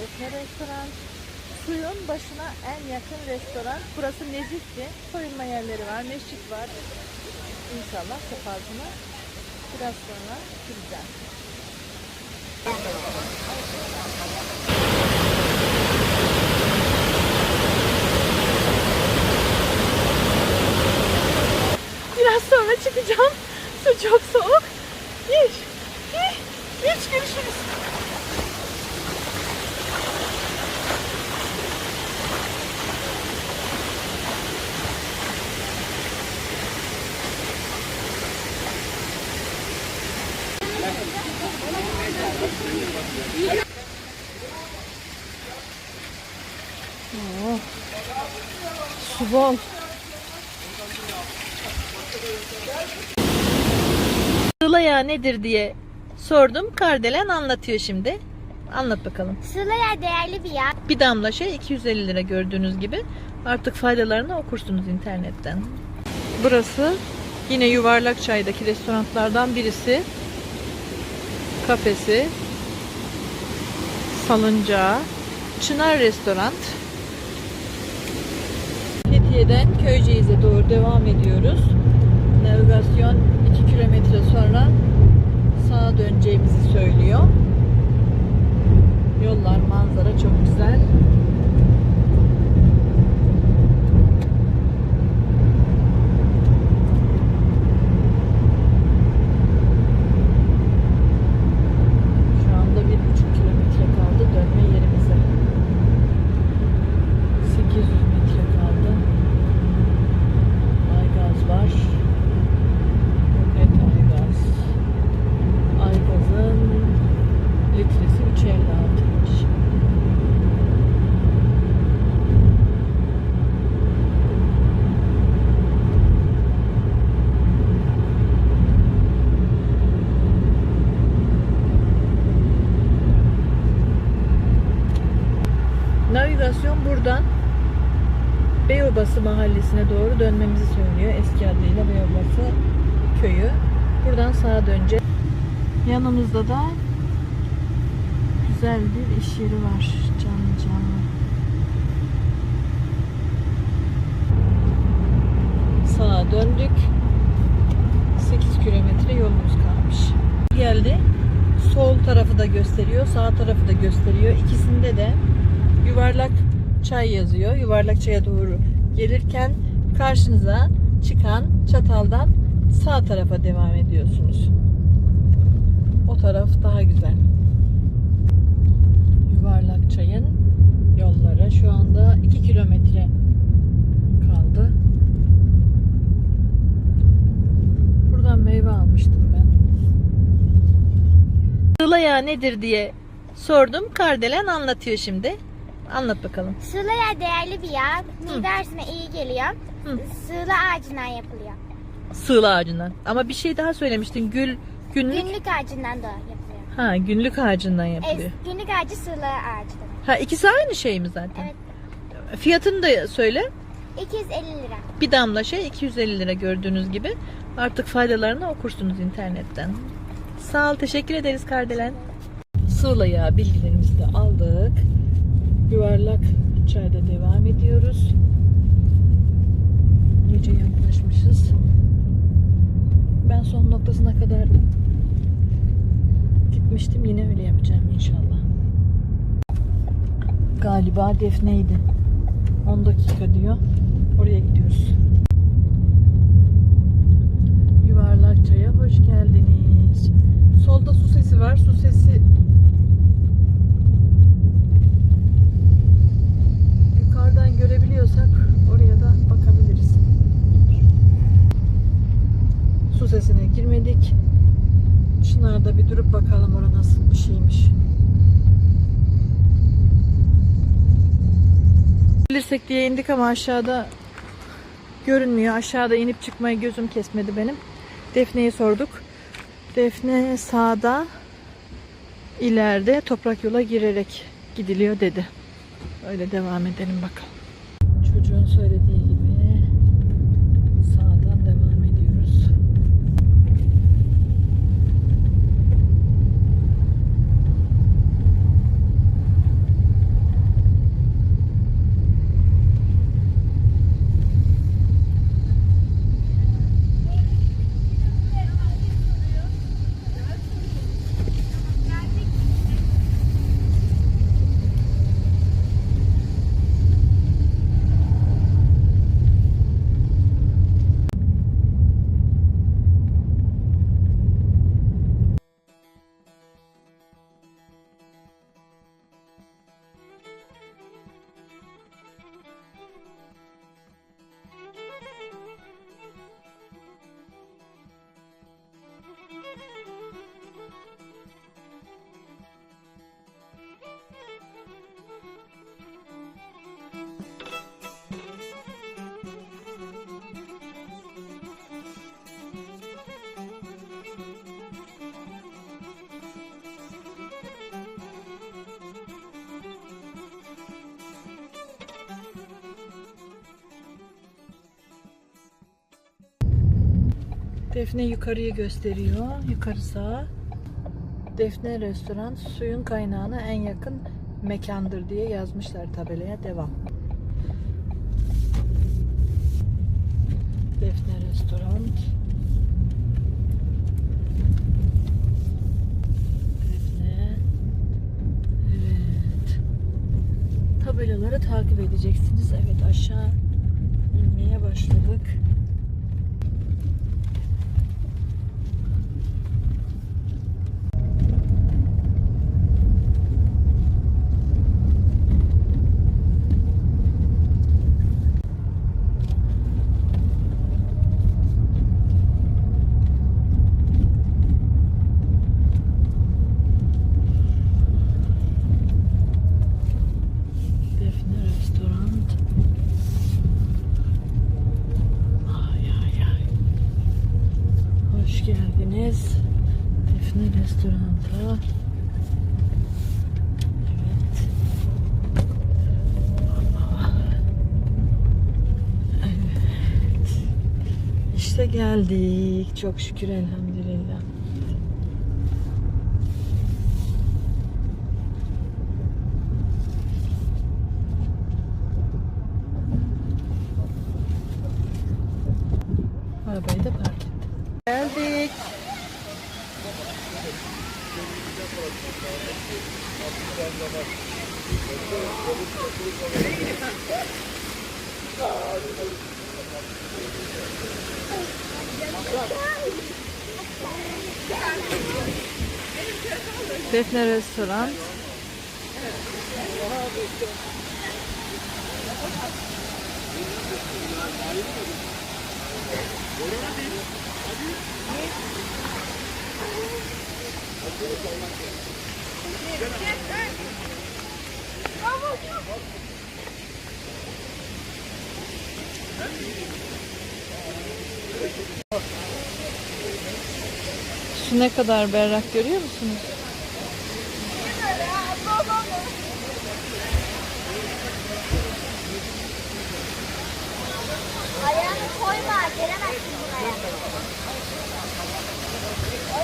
Defne Restoran. Suyun başına en yakın restoran. Burası nezihti. Soyunma yerleri var, mescit var. İnşallah sefasını biraz sonra gideceğim. Biraz sonra çıkacağım. Su çok soğuk. Bir, iki, üç görüşürüz. Su bol. Sıla yağı nedir diye sordum. Kardelen anlatıyor şimdi. Anlat bakalım. Sıla yağı değerli bir yağ. Bir damla şey 250 lira gördüğünüz gibi. Artık faydalarını okursunuz internetten. Burası yine yuvarlak çaydaki restoranlardan birisi. Kafesi. Salıncağı. Çınar Restoran. Fethiye'den Köyceğiz'e doğru devam ediyoruz. Navigasyon 2 kilometre sonra sağa döneceğimizi söylüyor. Yollar, manzara çok güzel. Şu anda bir buçuk kilometre kaldı dönme yerimize. 800 metre kaldı. Aygaz var. Evet Aygaz. Aygaz'ın litresi 3.56'ymış. Navigasyon buradan Beyobası mahallesine doğru dönmemizi söylüyor. Eski adıyla Beyobası köyü. Buradan sağa döneceğiz. Yanımızda da güzel bir iş yeri var. Canlı canlı. Sağa döndük. 8 kilometre yolumuz kalmış. Geldi. Sol tarafı da gösteriyor, sağ tarafı da gösteriyor. İkisinde de yuvarlak çay yazıyor. Yuvarlak çaya doğru gelirken karşınıza çıkan çataldan sağ tarafa devam ediyorsunuz. O taraf daha güzel. Yuvarlak çayın yolları şu anda 2 kilometre kaldı. Buradan meyve almıştım ben. Sıla yağı nedir diye sordum. Kardelen anlatıyor şimdi. Anlat bakalım. Sıla yağı değerli bir yağ. Mide iyi geliyor. Hı. Sığla ağacından yapılıyor. Sığla ağacından. Ama bir şey daha söylemiştin. Gül günlük. Günlük ağacından da yapılıyor. Ha günlük ağacından yapılıyor. Evet, günlük ağacı sığla ağacı demek. Ha ikisi aynı şey mi zaten? Evet. Fiyatını da söyle. 250 lira. Bir damla şey 250 lira gördüğünüz gibi. Artık faydalarını okursunuz internetten. Sağ ol, teşekkür ederiz Kardelen. Sığla yağı bilgilerimizi de aldık. Yuvarlak çayda devam ediyoruz. İyice yaklaşmışız. Ben son noktasına kadar gitmiştim. Yine öyle yapacağım inşallah. Galiba Defne'ydi. 10 dakika diyor. Oraya gidiyoruz. Yuvarlakça'ya hoş geldiniz. Solda su sesi var. Su sesi yukarıdan görebiliyorsak oraya da bakabiliriz. Su sesine girmedik. Çınar'da bir durup bakalım orası nasıl bir şeymiş. Bilirsek diye indik ama aşağıda görünmüyor. Aşağıda inip çıkmayı gözüm kesmedi benim. Defne'ye sorduk. Defne sağda ileride toprak yola girerek gidiliyor dedi. Öyle devam edelim bakalım. Defne yukarıyı gösteriyor. Yukarı sağ. Defne restoran suyun kaynağına en yakın mekandır diye yazmışlar tabelaya. Devam. Defne restoran. Defne. Evet. Tabelaları takip edeceksiniz. Evet aşağı inmeye başladık. Defne Restoran. Ay ay ay. Hoş geldiniz. Defne Restoran'da. Evet. Evet. İşte geldik. Çok şükür elhamdülillah. Arabayı da park ettim. Geldik. Defne Restoran. Su ne kadar berrak görüyor musunuz?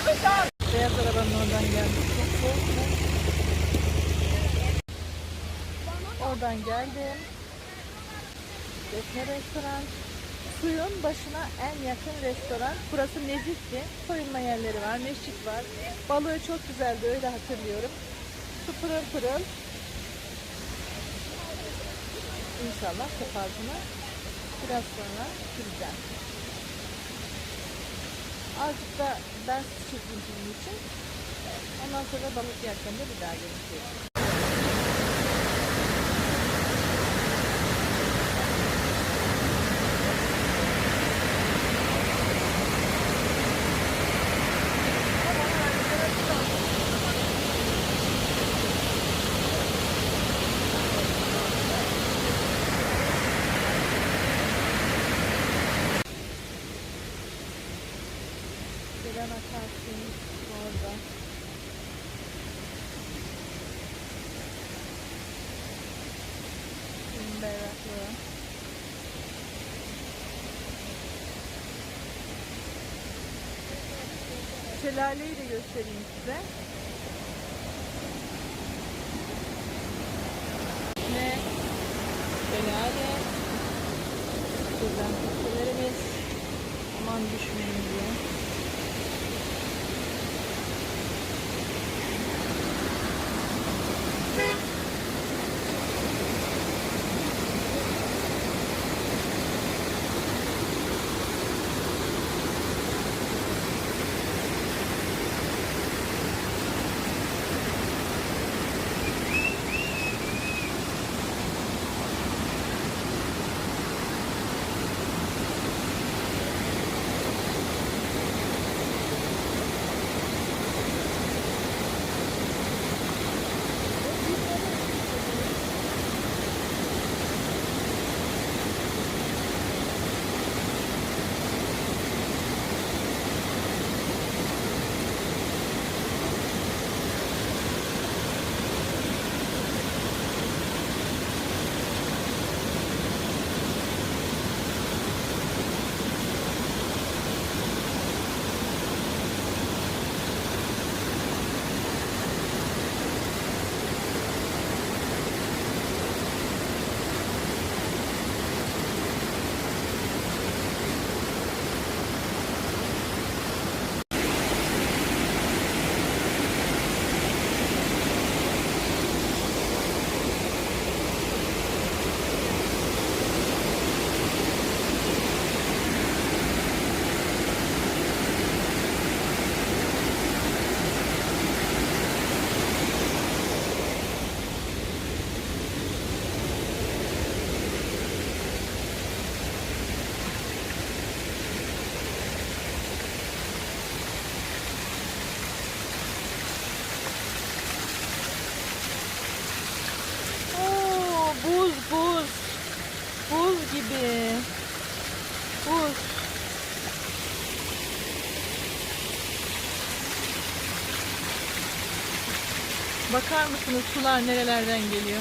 Beyaz arabanın oradan? Oradan geldim. Defne restoran. Suyun başına en yakın restoran. Burası nezihti. Soyunma yerleri var, mescit var. Balığı çok güzeldi öyle hatırlıyorum. Su pırıl pırıl. İnşallah sefasını biraz sonra süreceğim. Azıcık da ben çekeyim için. Ondan sonra balık yerken de bir daha görüşürüz. Gelen akarsuyumuz orada. Suyun berraklığı. Şelaleyi de göstereyim size. Ne? Şelale. Buradan köşelerimiz. Aman düşmeyin diye. Bakar mısınız sular nerelerden geliyor?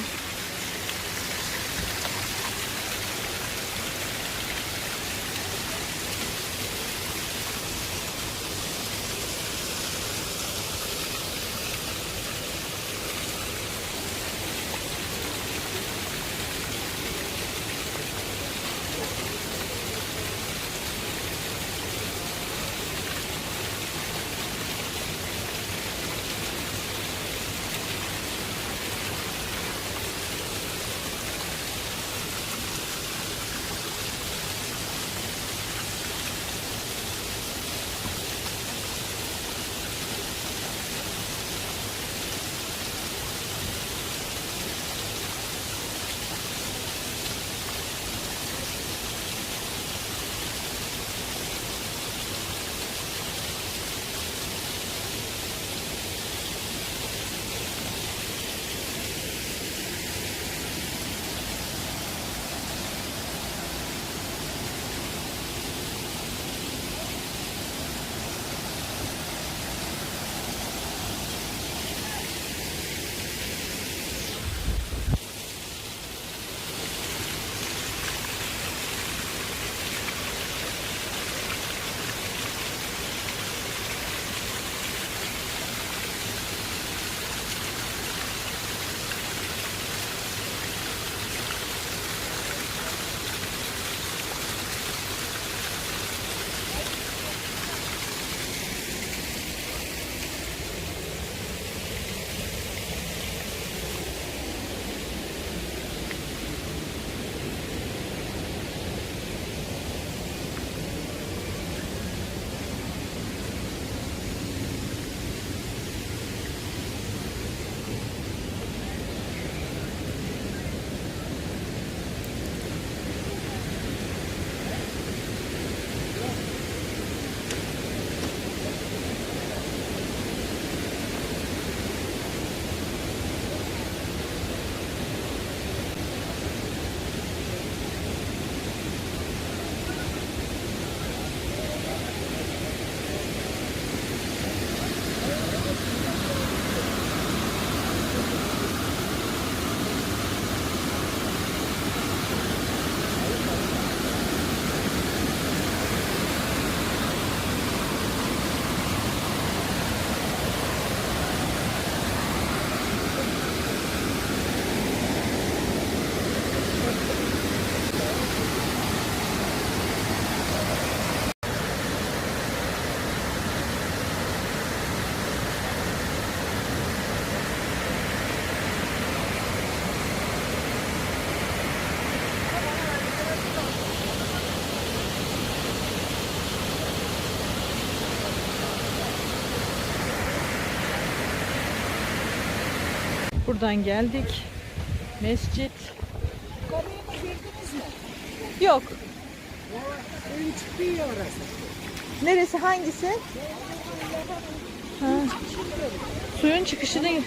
Buradan geldik. Mescit. Yok. Neresi hangisi? Ha. Suyun falan yok.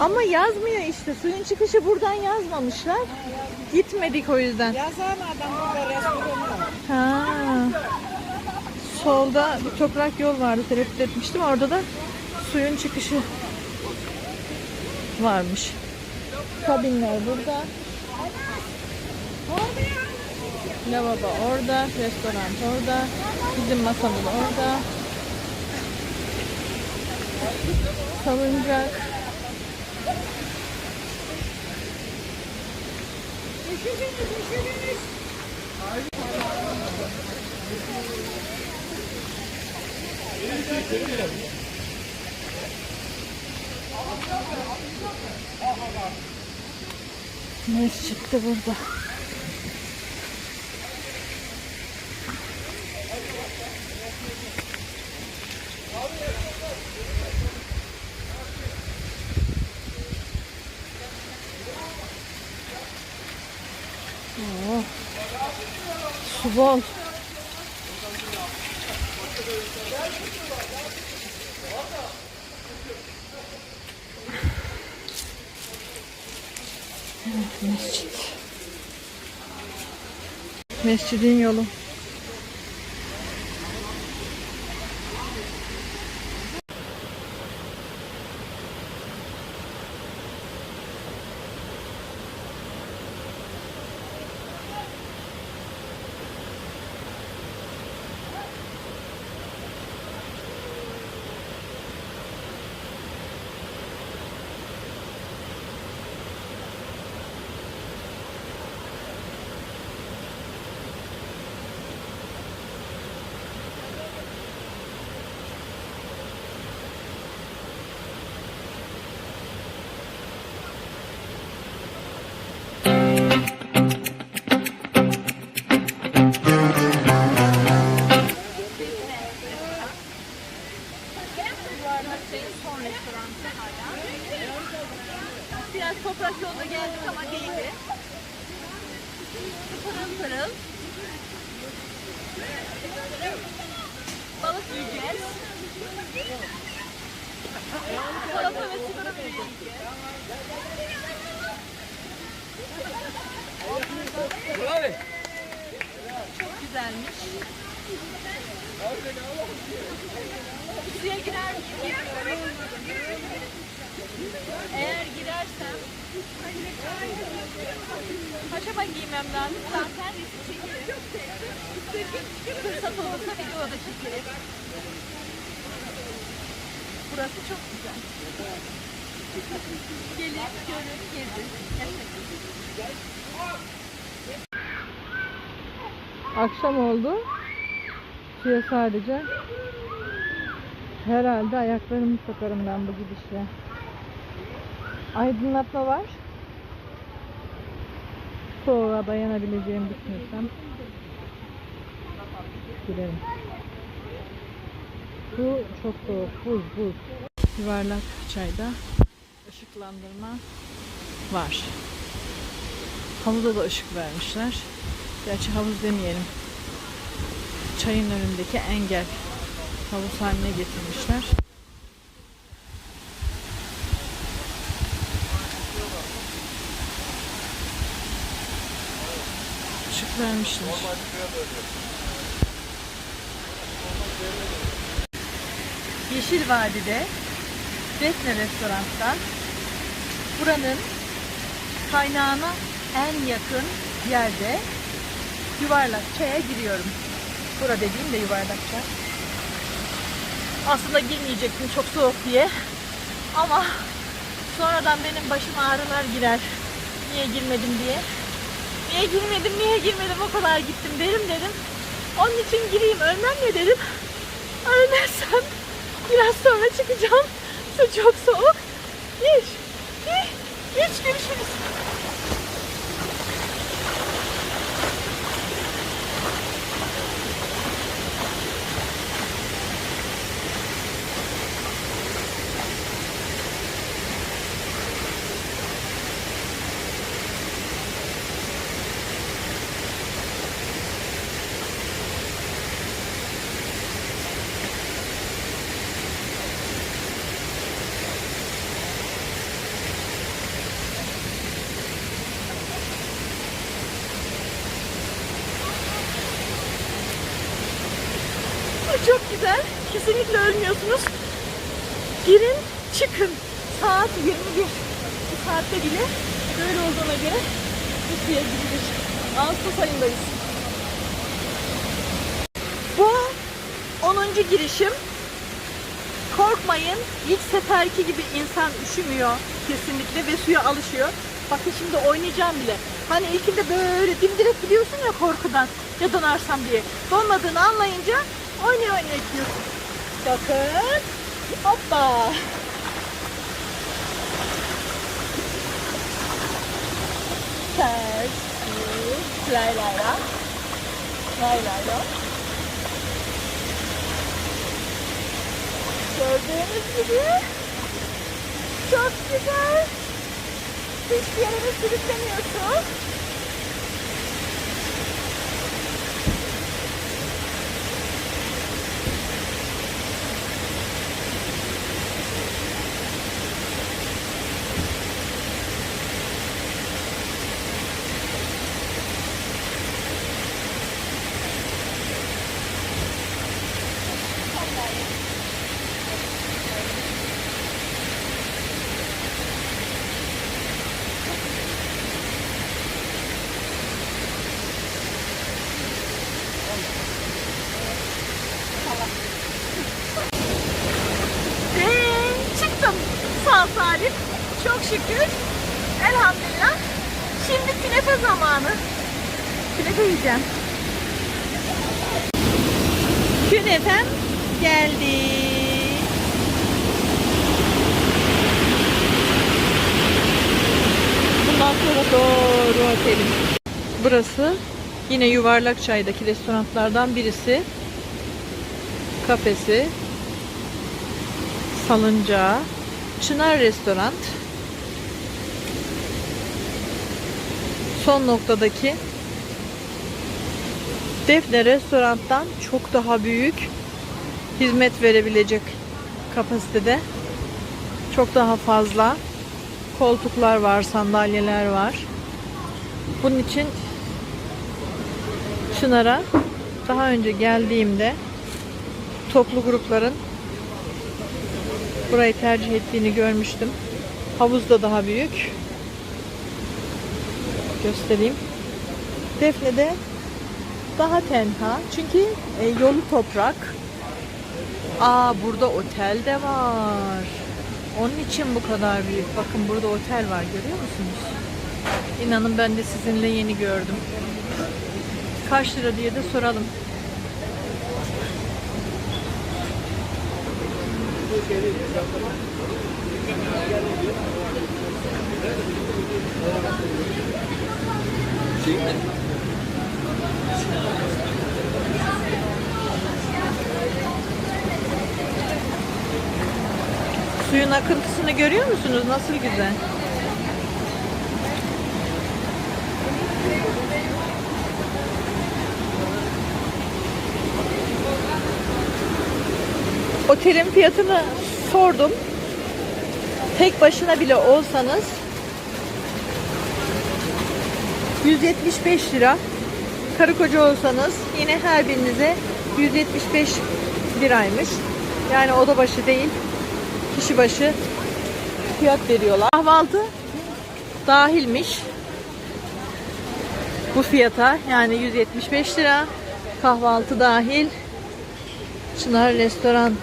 ama yazmıyor işte. Suyun çıkışı buradan yazmamışlar. Gitmedik o yüzden. Yazan adam burada. Ha. Solda bir toprak yol vardı. Tereddüt etmiştim. Orada da suyun çıkışı varmış. Kabinler burada. Lavabo orada, restoran orada, bizim masamız orada. Salıncak. Mescit de burada. Oo. Su bol. Evet. Mescidin yolu. Biraz toprak yolda geldik ama değildi. Pırıl pırıl. Balık yiyeceğiz. Salata ve sigara yiyeceğiz. Çok güzelmiş. Suya girer miyim? Eğer girersem Paşama giymem lazım. Zaten resim çekerim. Fırsat olursa video da çekerim. Burası çok güzel. Gelin, görün, gezin. Akşam oldu. Suya sadece herhalde ayaklarımı sokarım ben bu gidişle. Aydınlatma var. Soğuğa dayanabileceğimi düşünürsem girerim. Su çok soğuk, buz buz. Yuvarlak çayda ışıklandırma var. Havuza da ışık vermişler. Gerçi havuz demeyelim. Çayın önündeki engel havuz haline getirmişler. Işık vermişler. Yeşil Vadi'de Defne Restoran'dan buranın kaynağına en yakın yerde yuvarlak çaya giriyorum. Bura dediğim de yuvarlak çay. Aslında girmeyecektim çok soğuk diye. Ama sonradan benim başıma ağrılar girer. Niye girmedim diye. Niye girmedim, niye girmedim o kadar gittim derim dedim. Onun için gireyim, ölmem mi dedim. Ölmezsem biraz sonra çıkacağım. Su çok soğuk. Bir, iki, üç görüşürüz. Bu çok güzel. Kesinlikle ölmüyorsunuz. Girin, çıkın. Saat 21. Bu saatte bile böyle olduğuna göre bu suya girilir. Ağustos ayındayız. Bu 10. girişim. Korkmayın. İlk seferki gibi insan üşümüyor kesinlikle ve suya alışıyor. Bakın şimdi oynayacağım bile. Hani ilkinde böyle dimdirek gidiyorsun ya korkudan ya donarsam diye. Donmadığını anlayınca oynaya oynaya gidiyorsun. Bakın. Hoppa. Ters. Lay lay la. Lay lay la. Gördüğünüz gibi çok güzel. Hiçbir yere de sürüklemiyorsun. Elhamdülillah. Şimdi künefe zamanı. Künefe yiyeceğim. Künefem geldi. Bundan sonra doğru otelim. Burası yine Yuvarlak Çay'daki restoranlardan birisi. Kafesi. Salıncağı. Çınar Restoran. Son noktadaki Defne Restoran'dan çok daha büyük hizmet verebilecek kapasitede. Çok daha fazla koltuklar var, sandalyeler var. Bunun için Çınar'a daha önce geldiğimde toplu grupların burayı tercih ettiğini görmüştüm. Havuz da daha büyük. Göstereyim. Defne'de daha tenha. Çünkü e, yolu toprak. Aa burada otel de var. Onun için bu kadar büyük. Bakın burada otel var görüyor musunuz? İnanın ben de sizinle yeni gördüm. Kaç lira diye de soralım. Suyun akıntısını görüyor musunuz? Nasıl güzel. Otelin fiyatını sordum. Tek başına bile olsanız 175 lira. Karı koca olsanız yine her birinize 175 liraymış. Yani oda başı değil, kişi başı fiyat veriyorlar. Kahvaltı dahilmiş bu fiyata. Yani 175 lira. Kahvaltı dahil. Çınar Restoran.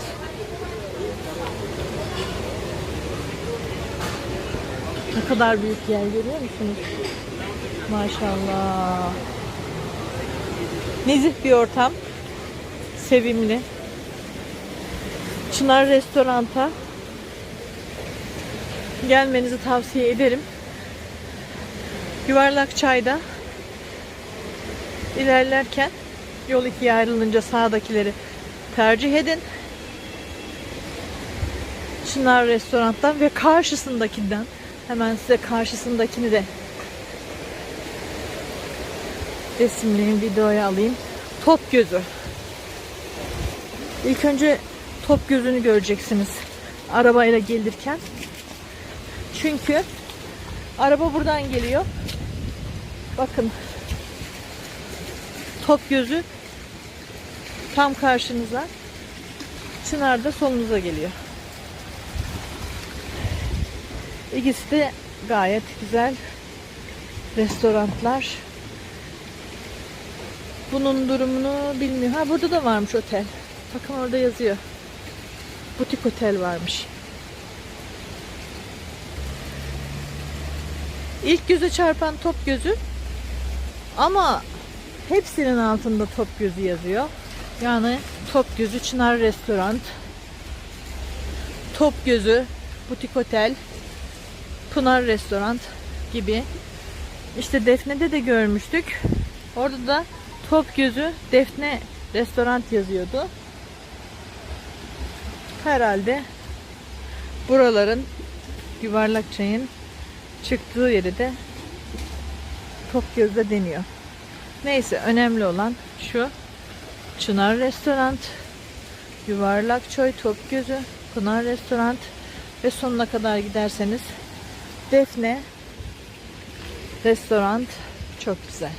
Ne kadar büyük yer görüyor musunuz? Maşallah. Nezih bir ortam. Sevimli. Çınar Restorant'a gelmenizi tavsiye ederim. Yuvarlak Çay'da ilerlerken yol ikiye ayrılınca sağdakileri tercih edin. Çınar Restorant'tan ve karşısındakinden hemen size karşısındakini de resimleyeyim, videoya alayım. Top gözü. İlk önce top gözünü göreceksiniz arabayla gelirken. Çünkü araba buradan geliyor. Bakın. Top gözü tam karşınıza. Çınar da solunuza geliyor. İkisi de gayet güzel restoranlar. Bunun durumunu bilmiyorum. Ha burada da varmış otel. Bakın orada yazıyor. Butik otel varmış. İlk göze çarpan top gözü ama hepsinin altında top gözü yazıyor. Yani top gözü Çınar Restoran, top gözü Butik Otel, Pınar Restoran gibi. İşte Defne'de de görmüştük. Orada da top gözü Defne Restoran yazıyordu. Herhalde buraların yuvarlak çayın çıktığı yeri de top gözde deniyor. Neyse önemli olan şu Çınar Restoran, Yuvarlak Çay, Top Gözü, Pınar Restoran ve sonuna kadar giderseniz Defne Restoran çok güzel.